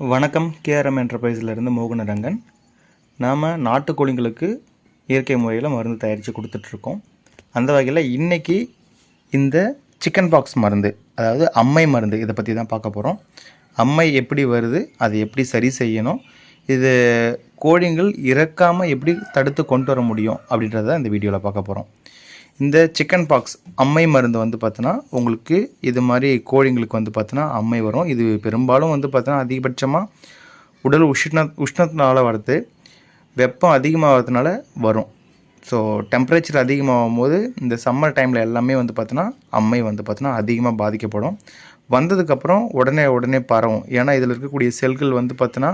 வணக்கம் கேஆர்எம் என்டர்பிரைஸிலிருந்து மோகனரங்கன். நாம் நாட்டுக்கோழிங்களுக்கு இயற்கை முறையில் மருந்து தயாரித்து கொடுத்துட்ருக்கோம். அந்த வகையில் இன்றைக்கி இந்த சிக்கன் பாக்ஸ் மருந்து அதாவது அம்மை மருந்து இதை பற்றி தான் பார்க்க போகிறோம் அம்மை எப்படி வருது அதை எப்படி சரி செய்யணும் இது கோழிங்கள் இறக்காமல் எப்படி தடுத்து கொண்டு வர முடியும் அப்படின்றத இந்த வீடியோவில் பார்க்க போகிறோம் இந்த சிக்கன் பாக்ஸ் அம்மை மருந்து வந்து பார்த்தோன்னா உங்களுக்கு இது மாதிரி கோழிங்களுக்கு வந்து பார்த்தோன்னா அம்மை வரும். இது பெரும்பாலும் வந்து பார்த்தோன்னா அதிகபட்சமாக உடல் உஷ்ண உஷ்ணத்தினால வருது. வெப்பம் அதிகமாகிறதுனால வரும். ஸோ டெம்பரேச்சர் அதிகமாகும் போது இந்த சம்மர் டைமில் எல்லாமே வந்து பார்த்தோன்னா அம்மை வந்து பார்த்தோன்னா அதிகமாக பாதிக்கப்படும். வந்ததுக்கப்புறம் உடனே உடனே பரவும். ஏன்னா இதில் இருக்கக்கூடிய செல்கள் வந்து பார்த்தோன்னா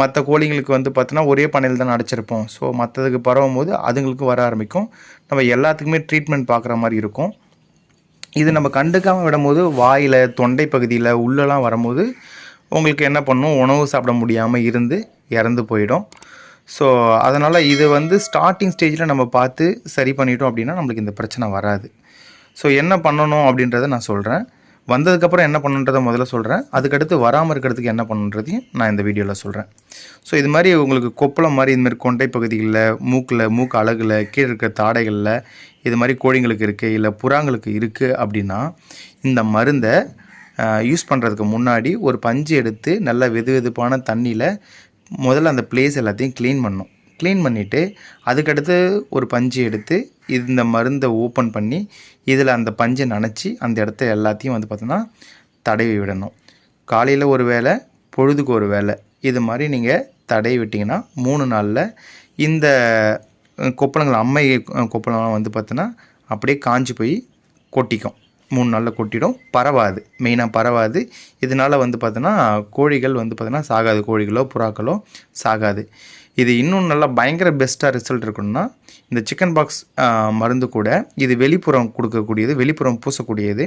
மற்ற கோழிங்களுக்கு வந்து பார்த்தோன்னா ஒரே பண்ணையில் தான் அடைச்சிருப்போம். ஸோ மற்றதுக்கு பரவும் போது அதுங்களுக்கு வர ஆரம்பிக்கும். நம்ம எல்லாத்துக்குமே ட்ரீட்மெண்ட் பார்க்குற மாதிரி இருக்கும். இது நம்ம கண்டுக்காமல் விடும்போது வாயில் தொண்டை பகுதியில் உள்ளெல்லாம் வரும்போது உங்களுக்கு என்ன பண்ணும்? உணவு சாப்பிட முடியாமல் இருந்து இறந்து போயிடும். ஸோ அதனால் இது வந்து ஸ்டார்டிங் ஸ்டேஜில் நம்ம பார்த்து சரி பண்ணிட்டோம் அப்படின்னா நம்மளுக்கு இந்த பிரச்சனை வராது. ஸோ என்ன பண்ணணும் அப்படின்றத நான் சொல்கிறேன் வந்ததுக்கப்புறம் என்ன பண்ணுன்றதை முதல்ல சொல்கிறேன் அதுக்கடுத்து வராமல் இருக்கிறதுக்கு என்ன பண்ணுன்றதையும் நான் இந்த வீடியோவில் சொல்கிறேன் ஸோ இது மாதிரி உங்களுக்கு கொப்பளம் மாதிரி இது மாதிரி கொண்டை பகுதிகளில் மூக்கில் மூக்கு அழகில் கீழே இருக்க தாடைகளில் இது மாதிரி கோழிங்களுக்கு இருக்குது இல்லை புறாங்களுக்கு இருக்குது அப்படின்னா இந்த மருந்தை யூஸ் பண்ணுறதுக்கு முன்னாடி ஒரு பஞ்சு எடுத்து நல்ல வெது வெதுப்பான தண்ணியில் முதல்ல அந்த பிளேஸ் எல்லாத்தையும் க்ளீன் பண்ணும் க்ளீன் பண்ணிவிட்டு அதுக்கடுத்து ஒரு பஞ்சு எடுத்து இந்த மருந்தை ஓப்பன் பண்ணி இதில் அந்த பஞ்சை நனைச்சி அந்த இடத்த எல்லாத்தையும் வந்து பார்த்தோன்னா தடவி விடணும். காலையில் ஒரு வேளை பொழுதுக்கு ஒரு வேளை இது மாதிரி நீங்கள் தடவி விட்டிங்கன்னா மூணு நாளில் இந்த கொப்பளங்கள் அம்மை கொப்பளம்லாம் வந்து பார்த்தோன்னா அப்படியே காஞ்சி போய் கொட்டிக்கும். மூணு நாளில் கொட்டிடும். பரவாது. மெயினாக பரவாது. இதனால் வந்து பார்த்தோன்னா கோழிகள் வந்து பார்த்தோன்னா சாகாது. கோழிகளோ புறாக்களோ சாகாது. இது இன்னும் நல்லா பயங்கர பெஸ்ட்டாக ரிசல்ட் இருக்கணும்னா இந்த சிக்கன் பாக்ஸ் மருந்து கூட இது வெளிப்புறம் கொடுக்கக்கூடியது வெளிப்புறம் பூசக்கூடியது.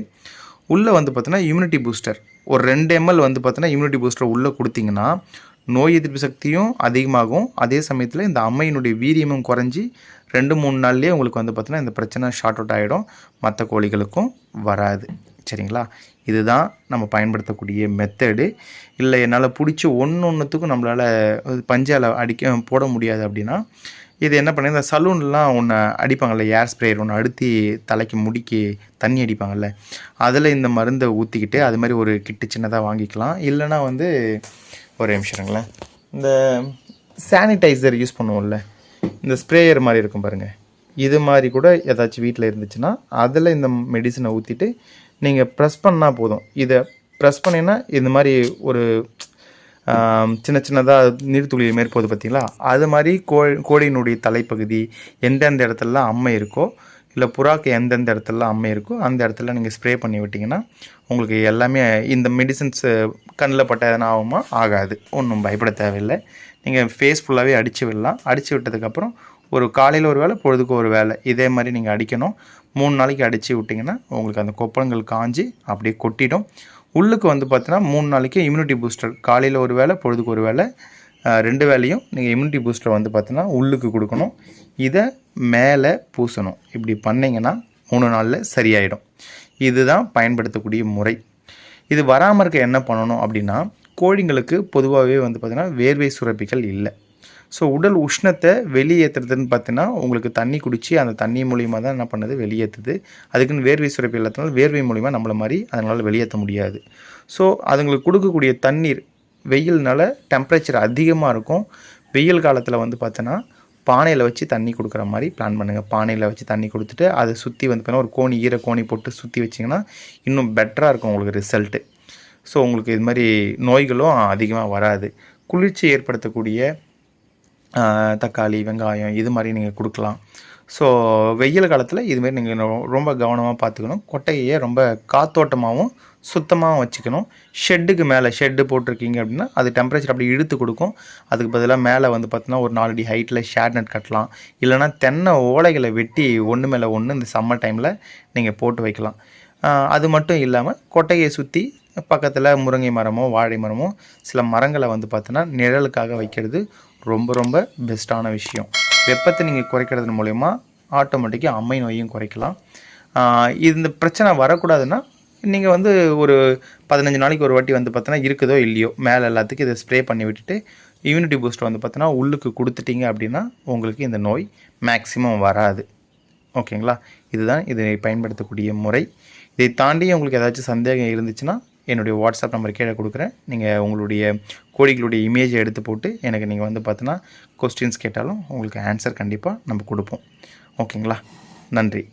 உள்ளே வந்து பார்த்தோன்னா இம்யூனிட்டி பூஸ்டர் ஒரு ரெண்டு எம்எல் வந்து பார்த்தோன்னா இம்யூனிட்டி பூஸ்டர் உள்ளே கொடுத்தீங்கன்னா நோய் எதிர்ப்பு சக்தியும் அதிகமாகும். அதே சமயத்தில் இந்த அம்மையினுடைய வீரியமும் குறைஞ்சி ரெண்டு மூணு நாள்லேயே உங்களுக்கு வந்து பார்த்திங்கன்னா இந்த பிரச்சனை ஷார்ட் அவுட் ஆகிடும் மற்ற கோழிகளுக்கும் வராது. சரிங்களா? இதுதான் நம்ம பயன்படுத்தக்கூடிய மெத்தடு இல்லை என்னால் பிடிச்சி ஒன்று ஒன்றுத்துக்கும் நம்மளால் பஞ்சால் அடிக்க போட முடியாது அப்படின்னா இது என்ன பண்ணி இந்த சலூன்லாம் ஒன்று அடிப்பாங்கள்ல ஏர் ஸ்ப்ரேயர் ஒன்று அழுத்தி தலைக்கு முடிக்கி தண்ணி அடிப்பாங்கள்ல அதில் இந்த மருந்தை ஊற்றிக்கிட்டு அது மாதிரி ஒரு கிட்டு சின்னதாக வாங்கிக்கலாம். இல்லைனா வந்து ஒரு நிமிஷங்களேன் இந்த சானிடைசர் யூஸ் பண்ணுவோம்ல இந்த ஸ்ப்ரேயர் மாதிரி இருக்கும் பாருங்கள் இது மாதிரி கூட ஏதாச்சும் வீட்டில் இருந்துச்சுன்னா அதில் இந்த மெடிசனை ஊற்றிட்டு நீங்கள் ப்ரெஸ் பண்ணால் போதும். இதை ப்ரெஸ் பண்ணிங்கன்னா இந்த மாதிரி ஒரு சின்ன சின்னதாக நீர்த்துளி மேற்போது போகுது பார்த்தீங்களா அது மாதிரி கோ கோழியினுடைய தலைப்பகுதி எந்தெந்த இடத்துலலாம் அம்மை இருக்கோ இல்லை புறாக்கு எந்தெந்த இடத்துலலாம் அம்மை இருக்கோ அந்த இடத்துல நீங்கள் ஸ்ப்ரே பண்ணி விட்டிங்கன்னா உங்களுக்கு எல்லாமே இந்த மெடிசன்ஸ் கண்ணில் பட்ட எதனா ஆகுமா? ஆகாது. ஒன்றும் பயப்பட தேவையில்லை. நீங்கள் ஃபேஸ் ஃபுல்லாகவே அடித்து விடலாம். அடித்து விட்டதுக்கப்புறம் ஒரு காலையில் ஒரு வேலை பொழுதுக்கு ஒரு வேலை இதே மாதிரி நீங்கள் அடிக்கணும். மூணு நாளைக்கு அடித்து விட்டிங்கன்னா உங்களுக்கு அந்த கொப்பளங்கள் காஞ்சி அப்படியே கொட்டிடும். உள்ளுக்கு வந்து பார்த்தீங்கன்னா மூணு நாளைக்கு இம்யூனிட்டி பூஸ்டர் காலையில் ஒரு வேளை பொழுதுக்கு ஒரு வேளை ரெண்டு வேலையும் நீங்கள் இம்யூனிட்டி பூஸ்டரை வந்து பார்த்தீங்கன்னா உள்ளுக்கு கொடுக்கணும். இதை மேலே பூசணும். இப்படி பண்ணிங்கன்னா மூணு நாளில் சரியாயிடும். இதுதான் பயன்படுத்தக்கூடிய முறை. இது வராமல் இருக்க என்ன பண்ணணும் அப்படின்னா கோழிங்களுக்கு பொதுவாகவே வந்து பார்த்திங்கன்னா வேர்வை சுரப்பிகள் இல்லை. ஸோ உடல் உஷ்ணத்தை வெளியேற்றுறதுன்னு பார்த்தீங்கன்னா உங்களுக்கு தண்ணி குடித்து அந்த தண்ணி மூலிமா தான் என்ன பண்ணுது? வெளியேற்றுது அதுக்குன்னு வேர்வை சுரப்பி இல்லாதனால வேர்வை மூலிமா நம்மளை மாதிரி அதனால் வெளியேற்ற முடியாது. ஸோ அதுங்களுக்கு கொடுக்கக்கூடிய தண்ணீர் வெயில்னால டெம்பரேச்சர் அதிகமாக இருக்கும். வெயில் காலத்தில் வந்து பார்த்தோன்னா பானையில் வச்சு தண்ணி கொடுக்குற மாதிரி பிளான் பண்ணுங்கள் பானையில் வச்சு தண்ணி கொடுத்துட்டு அதை சுற்றி வந்து பார்த்தீங்கன்னா ஒரு கோணி ஈர கோணி போட்டு சுற்றி வச்சிங்கன்னா இன்னும் பெட்டராக இருக்கும் உங்களுக்கு ரிசல்ட்டு ஸோ உங்களுக்கு இது மாதிரி நோய்களும் அதிகமாக வராது. குளிர்ச்சி ஏற்படுத்தக்கூடிய தக்காளி வெங்காயம் இது மாதிரி நீங்கள் கொடுக்கலாம். ஸோ வெயில் காலத்தில் இதுமாரி நீங்கள் ரொம்ப கவனமாக பார்த்துக்கணும் கொட்டையை ரொம்ப காத்தோட்டமாகவும் சுத்தமாகவும் வச்சுக்கணும். ஷெட்டுக்கு மேலே ஷெட்டு போட்டிருக்கீங்க அப்படின்னா அது டெம்பரேச்சர் அப்படி இழுத்து கொடுக்கும். அதுக்கு பதிலாக மேலே வந்து பார்த்தீங்கன்னா ஒரு நாலு அடி ஹைட்டில் ஷேட் நெட் கட்டலாம். இல்லைனா தென்னை ஓலைகளை வெட்டி ஒன்று மேலே ஒன்று இந்த சம்மர் டைமில் நீங்கள் போட்டு வைக்கலாம். அது மட்டும் இல்லாமல் கொட்டையை சுற்றி பக்கத்தில் முருங்கை மரமோ வாழை மரமோ சில மரங்களை வந்து பார்த்தோன்னா நிழலுக்காக வைக்கிறது ரொம்ப ரொம்ப பெஸ்ட்டான விஷயம். வெப்பத்தை நீங்கள் குறைக்கிறது மூலயமா ஆட்டோமேட்டிக்காக அம்மை நோயும் குறைக்கலாம். இது இந்த பிரச்சனை வரக்கூடாதுன்னா நீங்கள் வந்து ஒரு பதினஞ்சு நாளைக்கு ஒரு வாட்டி வந்து பார்த்தோன்னா இருக்குதோ இல்லையோ மேலே எல்லாத்துக்கும் இதை ஸ்ப்ரே பண்ணி விட்டுட்டு இம்யூனிட்டி பூஸ்டர் வந்து பார்த்தோன்னா உள்ளுக்கு கொடுத்துட்டீங்க அப்படின்னா உங்களுக்கு இந்த நோய் மேக்ஸிமம் வராது. ஓகேங்களா இதுதான் இதை பயன்படுத்தக்கூடிய முறை. இதை தாண்டி உங்களுக்கு ஏதாச்சும் சந்தேகம் இருந்துச்சுன்னா என்னுடைய வாட்ஸ்அப் நம்பர் கீழே கொடுக்குறேன். நீங்கள் உங்களுடைய கோழிகளுடைய இமேஜை எடுத்து போட்டு எனக்கு நீங்கள் வந்து பார்த்தோன்னா கொஸ்டின்ஸ் கேட்டாலும் உங்களுக்கு ஆன்சர் கண்டிப்பாக நம்ம கொடுப்போம். ஓகேங்களா நன்றி.